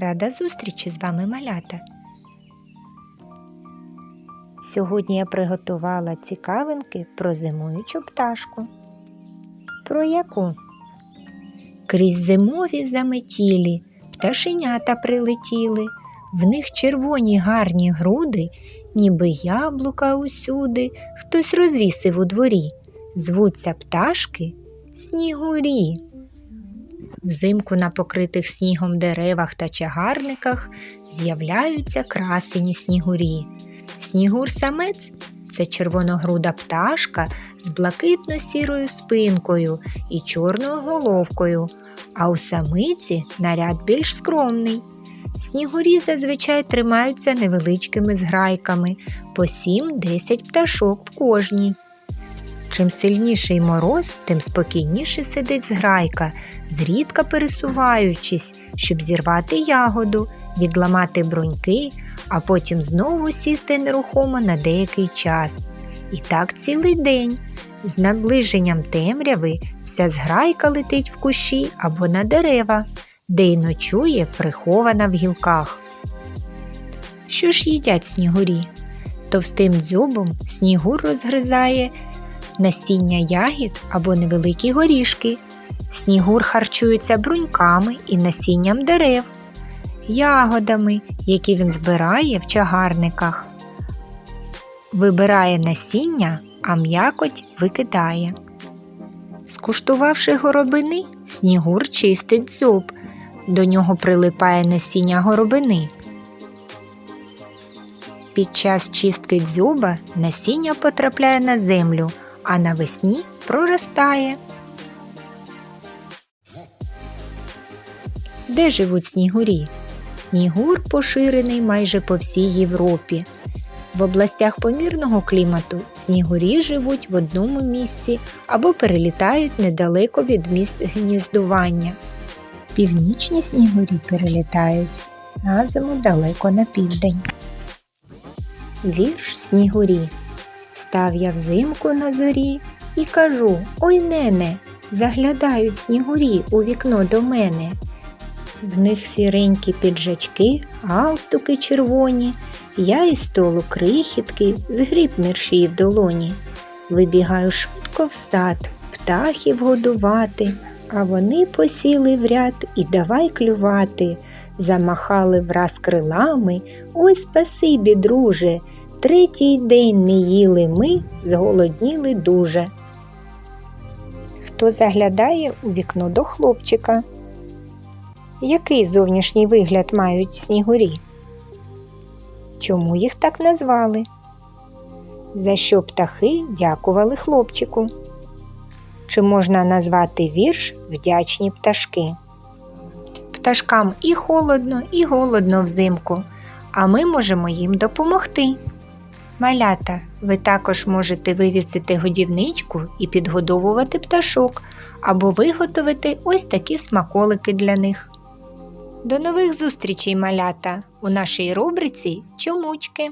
Рада зустрічі з вами малята. Сьогодні я приготувала цікавинки про зимуючу пташку. Про яку? Крізь зимові заметілі пташенята прилетіли, в них червоні гарні груди, ніби яблука усюди, хтось розвісив у дворі. Звуться пташки снігурі. Взимку на покритих снігом деревах та чагарниках з'являються красені снігурі. Снігур-самець це червоногруда пташка з блакитно-сірою спинкою і чорною головкою, а у самиці наряд більш скромний. Снігурі зазвичай тримаються невеличкими зграйками по 7-10 пташок в кожній. Чим сильніший мороз, тим спокійніше сидить зграйка, зрідка пересуваючись, щоб зірвати ягоду, відламати бруньки, а потім знову сісти нерухомо на деякий час. І так цілий день. З наближенням темряви вся зграйка летить в кущі або на дерева, де й ночує прихована в гілках. Що ж їдять снігурі? Товстим дзьобом снігур розгризає насіння ягід або невеликі горішки. Снігур харчується бруньками і насінням дерев, ягодами, які він збирає в чагарниках. Вибирає насіння, а м'якоть викидає. Скуштувавши горобини, снігур чистить дзьоб. До нього прилипає насіння горобини. Під час чистки дзьоба насіння потрапляє на землю, а навесні проростає. Де живуть снігурі? Снігур поширений майже по всій Європі. В областях помірного клімату снігурі живуть в одному місці або перелітають недалеко від місць гніздування. Північні снігурі перелітають на зиму далеко на південь. Вірш снігурі. Став я взимку на зорі і кажу: Ой, нене, заглядають снігурі у вікно до мене. В них сіренькі піджачки, галстуки червоні, я із столу крихітки, згріб мерші в долоні. Вибігаю швидко в сад, птахів годувати, а вони посіли в ряд і давай клювати. Замахали враз крилами, ой, спасибі, друже. Третій день не їли ми, зголодніли дуже. Хто заглядає у вікно до хлопчика? Який зовнішній вигляд мають снігурі? Чому їх так назвали? За що птахи дякували хлопчику? Чи можна назвати вірш вдячні пташки? Пташкам і холодно, і голодно взимку, а ми можемо їм допомогти. Малята, ви також можете вивісити годівничку і підгодовувати пташок або виготовити ось такі смаколики для них. До нових зустрічей, малята, у нашій рубриці Чомучки.